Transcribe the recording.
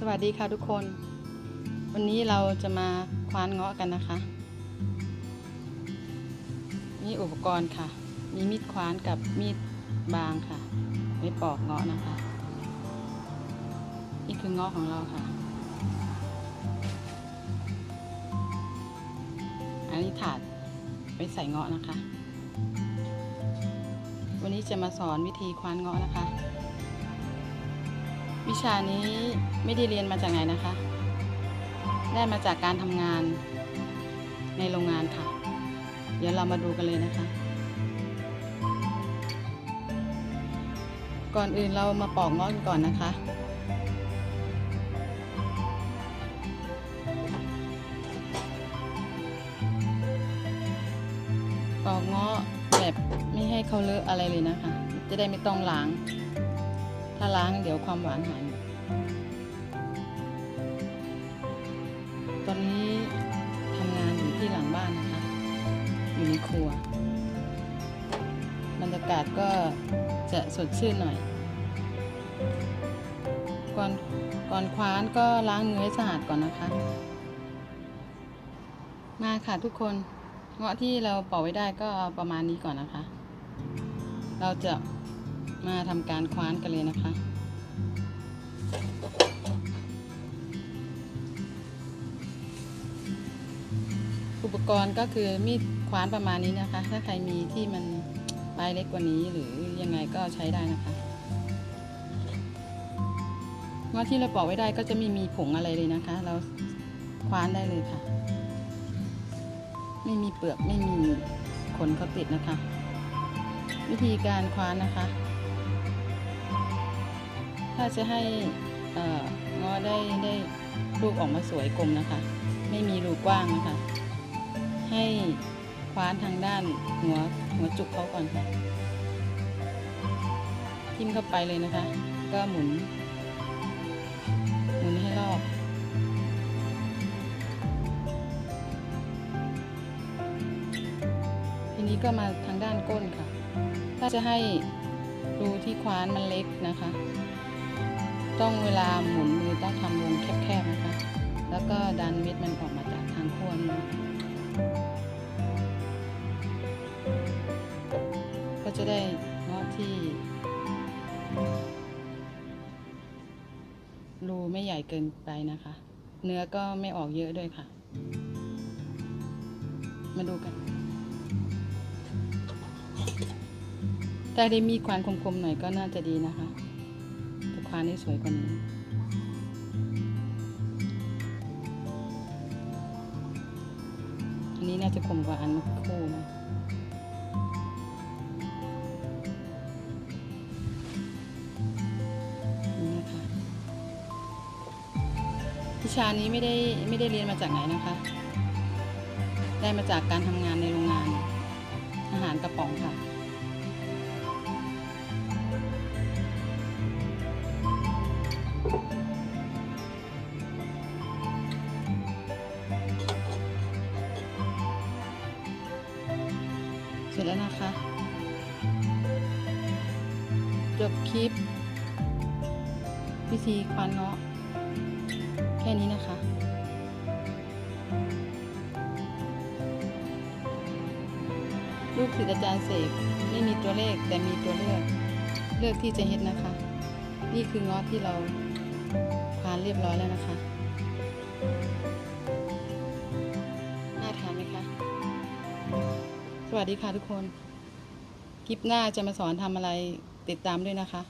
สวัสดีค่ะทุกคน วันนี้เราจะมาคว้านเงาะกันนะคะ นี่อุปกรณ์ค่ะ มีมีดคว้านกับมีดบางค่ะไว้ปอกเงาะนะคะ นี่คือเงาะของเราค่ะ อันนี้ถาดไว้ใส่เงาะนะคะ วันนี้จะมาสอนวิธีคว้านเงาะนะคะ วิชานี้ไม่ได้เรียนมาจากไหนนะคะ ได้มาจากการทำงานในโรงงานค่ะ เดี๋ยวเรามาดูกันเลยนะคะ ก่อนอื่นเรามาปอกงาะกันก่อนนะคะ ปอกงาะแบบไม่ให้เขาเลอะอะไรเลยนะคะ จะได้ไม่ต้องล้าง ถ้าล้างเดี๋ยวความหวานหายหมดตอนนี้ทำงานอยู่ที่หลังบ้านนะคะ อยู่ในครัว บรรยากาศก็จะสดชื่นหน่อย ก่อนก่อนคว้านก็ล้างมือให้สะอาดก่อนนะคะ มาค่ะทุกคน เงาะที่เราปอกไว้ได้ก็ประมาณนี้ก่อนนะคะ เราจะ มาทำการคว้านกันเลยนะคะ อุปกรณ์ก็คือมีดคว้านประมาณนี้นะคะ ถ้าใครมีที่มันปลายเล็กกว่านี้หรือยังไงก็ใช้ได้นะคะเงาะที่เราปอกไว้ได้ก็จะไม่มีผงอะไรเลยนะคะ เราคว้านได้เลยค่ะ ไม่มีเปลือกไม่มีขนเขาติดนะคะ วิธีการคว้านนะคะ ถ้าจะให้เอ่อเงาะได้ได้ลูกออกมาสวยกลมนะคะ ไม่มีรูกว้างนะคะ ให้คว้านทางด้านหัวหัวจุกเขาก่อนค่ะทิ่มเข้าไปเลยนะคะ ก็หมุน หมุนให้รอบทีนี้ก็มาทางด้านก้นค่ะ ถ้าจะให้รูที่คว้านมันเล็กนะคะ ต้องเวลาหมุนมือต้องทำวงแคบๆนะคะ แล้วก็ดันเม็ดมันออกมาจากทางขั้วนี้นะก็จะได้เงาะที่ รูไม่ใหญ่เกินไปนะคะ เนื้อก็ไม่ออกเยอะด้วยค่ะ มาดูกันถ้าได้มีควานคมๆหน่อยก็น่าจะดีนะคะ ควานได้สวยกว่านี้ อันนี้น่าจะคมกว่าอันเมื่อครู่นนี่นะคะวิชานี้ไม่ได้ไม่ได้เรียนมาจากไหนนะคะ ได้มาจากการทำงานในโรงงาน อาหารกระป๋องค่ะ ร็จแล้วนะคะ จบคลิป วิธีควานเงาะ แค่นี้นะคะ ลูกศิษย์อาจารย์เสกไม่มีตัวเลขแต่มีตัวเลือก เลือกที่จะเฮ็ดนะคะ นี่คือเงาะที่เราควานเรียบร้อยแล้วนะคะ วัสดีค่ะทุกคน คลิปหน้าจะมาสอนทำอะไรติดตามด้วยนะคะ